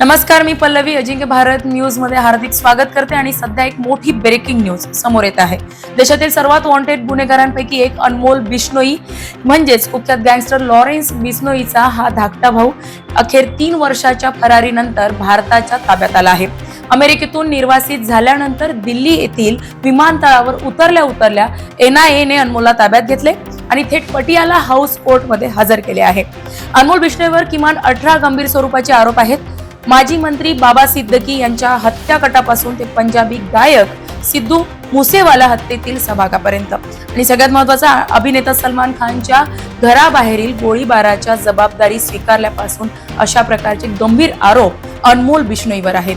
नमस्कार मी पल्लवी. अजिंक्य भारत न्यूजमध्ये हार्दिक स्वागत करते आणि सध्या एक मोठी ब्रेकिंग न्यूज समोर येत आहे. देशातील सर्वात वॉन्टेड गुन्हेगारांपैकी एक अनमोल बिश्नोई. म्हणजेच कुख्यात गँगस्टर लॉरेन्स बिश्नोईचा हा धाकटा भाऊ अखेर तीन वर्षाच्या फरारीनंतर भारताच्या ताब्यात आला आहे. अमेरिकेतून निर्वासित झाल्यानंतर दिल्ली येथील विमानतळावर उतरल्या उतरल्या एनआयएने अनमोलला ताब्यात घेतले आणि थेट पटियाला हाऊस कोर्टमध्ये हजर केले आहे. अनमोल बिश्नोईवर किमान अठरा गंभीर स्वरूपाचे आरोप आहेत. माजी मंत्री बाबा सिद्दकी यांच्या हत्याकटापासून ते पंजाबी गायक सिद्धू मुसेवाला हत्येतील सहभागापर्यंत आणि सगळ्यात महत्त्वाचा अभिनेता सलमान खानच्या घराबाहेरील गोळीबाराच्या जबाबदारी स्वीकारल्यापासून अशा प्रकारचे गंभीर आरोप अनमोल बिश्नोईवर आहेत.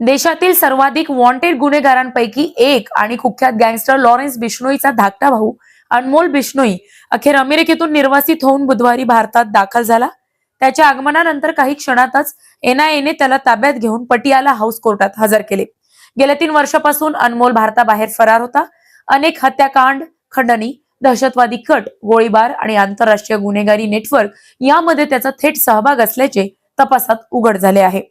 देशातील सर्वाधिक वॉन्टेड गुन्हेगारांपैकी एक आणि कुख्यात गँगस्टर लॉरेन्स बिश्नोईचा धाकटा भाऊ अनमोल बिश्नोई अखेर अमेरिकेतून निर्वासित होऊन बुधवारी भारतात दाखल झाला. त्याच्या आगमनानंतर काही क्षणातच एनआयएने त्याला ताब्यात घेऊन पटियाला हाऊस कोर्टात हजर केले. गेल्या तीन वर्षापासून अनमोल भारताबाहेर फरार होता. अनेक हत्याकांड खंडणी दहशतवादी कट गोळीबार आणि आंतरराष्ट्रीय गुन्हेगारी नेटवर्क यामध्ये त्याचा थेट सहभाग असल्याचे तपासात उघड झाले आहे.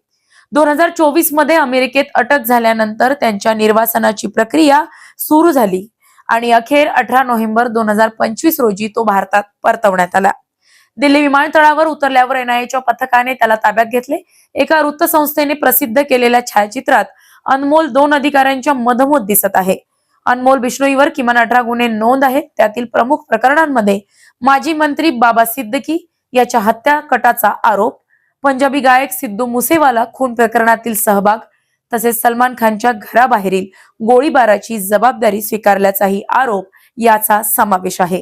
दोन हजार चोवीसमध्ये अमेरिकेत अटक झाल्यानंतर त्यांच्या निर्वासनाची प्रक्रिया सुरू झाली आणि अखेर अठरा नोव्हेंबर दोन हजार पंचवीस रोजी तो भारतात परतवण्यात आला. दिल्ली विमानतळावर उतरल्यावर एनआयएच्या पथकाने त्याला ताब्यात घेतले. एका वृत्तसंस्थेने प्रसिद्ध केलेल्या छायाचित्रात अनमोल दोन अधिकाऱ्यांच्या मधोमध दिसत आहे. अनमोल बिश्नोईवर किमान अठरा गुन्हे नोंद आहेत. त्यातील प्रमुख प्रकरणांमध्ये माजी मंत्री बाबा सिद्दकी याच्या हत्या कटाचा आरोप पंजाबी गायक सिद्धू मुसेवाला खून प्रकरणातील सहभाग तसेच सलमान खानच्या घराबाहेरील गोळीबाराची जबाबदारी स्वीकारल्याचाही आरोप याचा समावेश आहे.